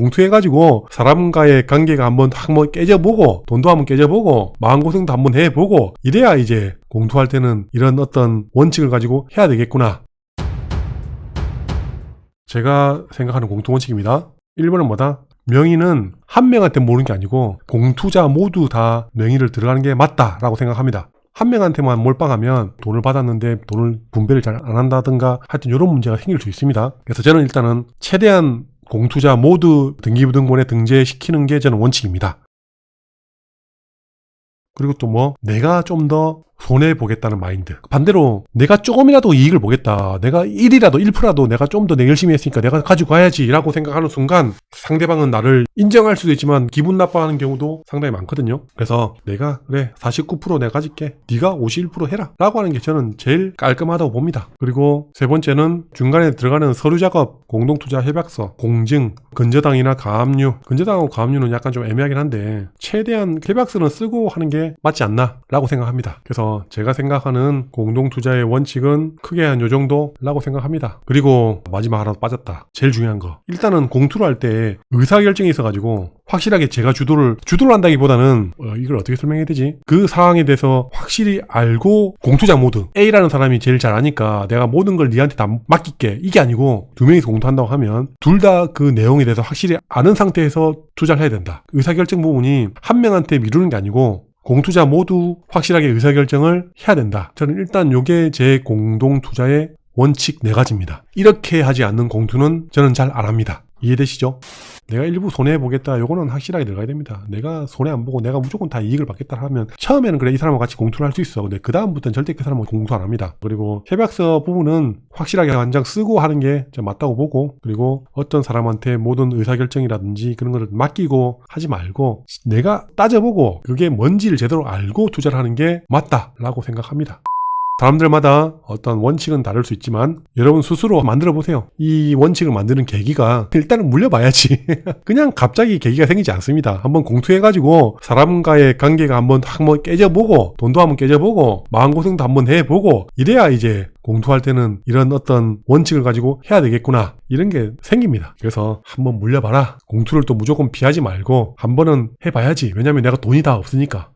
공투해가지고 사람과의 관계가 한번 한번 깨져보고 돈도 한번 깨져보고 마음고생도 한번 해보고 이래야 이제 공투할 때는 이런 어떤 원칙을 가지고 해야 되겠구나. 제가 생각하는 공투 원칙입니다. 1번은 뭐다? 명의는 한 명한테 모르는 게 아니고 공투자 모두 다 명의를 들어가는 게 맞다라고 생각합니다. 한 명한테만 몰빵하면 돈을 받았는데 돈을 분배를 잘 안 한다든가 하여튼 이런 문제가 생길 수 있습니다. 그래서 저는 일단은 최대한 공투자 모두 등기부등본에 등재시키는 게 저는 원칙입니다. 그리고 또 뭐 내가 좀 더 손해 보겠다는 마인드. 반대로 내가 조금이라도 이익을 보겠다. 내가 1이라도 1%라도 내가 좀 더 내 열심히 했으니까 내가 가지고 가야지 라고 생각하는 순간 상대방은 나를 인정할 수도 있지만 기분 나빠하는 경우도 상당히 많거든요. 그래서 내가 그래 49% 내가 가질게. 네가 51% 해라 라고 하는 게 저는 제일 깔끔하다고 봅니다. 그리고 세 번째는 중간에 들어가는 서류 작업, 공동투자 협약서, 공증, 건저당이나 가압류. 건저당하고 가압류는 약간 좀 애매하긴 한데 최대한 협약서는 쓰고 하는 게 맞지 않나 라고 생각합니다. 그래서 제가 생각하는 공동투자의 원칙은 크게 한 요 정도라고 생각합니다. 그리고 마지막 하나 빠졌다. 제일 중요한 거. 일단은 공투를 할 때 의사결정이 있어가지고 확실하게 제가 주도를 주도를 한다기보다는 어, 이걸 어떻게 설명해야 되지? 그 상황에 대해서 확실히 알고 공투자 모드 A라는 사람이 제일 잘 아니까 내가 모든 걸 니한테 다 맡길게 이게 아니고 두 명이서 공투한다고 하면 둘 다 그 내용에 대해서 확실히 아는 상태에서 투자를 해야 된다. 의사결정 부분이 한 명한테 미루는 게 아니고 공투자 모두 확실하게 의사결정을 해야 된다. 저는 일단 요게 제 공동투자의 원칙 네 가지입니다. 이렇게 하지 않는 공투는 저는 잘 안 합니다. 이해되시죠? 내가 일부 손해보겠다. 요거는 확실하게 들어가야 됩니다. 내가 손해 안 보고 내가 무조건 다 이익을 받겠다 하면 처음에는 그래 이 사람과 같이 공투를 할 수 있어. 근데 그 다음부터는 절대 그 사람은 공투 안 합니다. 그리고 협약서 부분은 확실하게 한 장 쓰고 하는 게좀 맞다고 보고 그리고 어떤 사람한테 모든 의사결정이라든지 그런 거를 맡기고 하지 말고 내가 따져보고 그게 뭔지를 제대로 알고 투자를 하는 게 맞다라고 생각합니다. 사람들마다 어떤 원칙은 다를 수 있지만 여러분 스스로 만들어 보세요. 이 원칙을 만드는 계기가 일단은 물려봐야지. 그냥 갑자기 계기가 생기지 않습니다. 한번 공투해가지고 사람과의 관계가 한번 한번 깨져보고 돈도 한번 깨져보고 마음고생도 한번 해보고 이래야 이제 공투할 때는 이런 어떤 원칙을 가지고 해야 되겠구나 이런 게 생깁니다. 그래서 한번 물려봐라. 공투를 또 무조건 피하지 말고 한 번은 해봐야지. 왜냐면 내가 돈이 다 없으니까.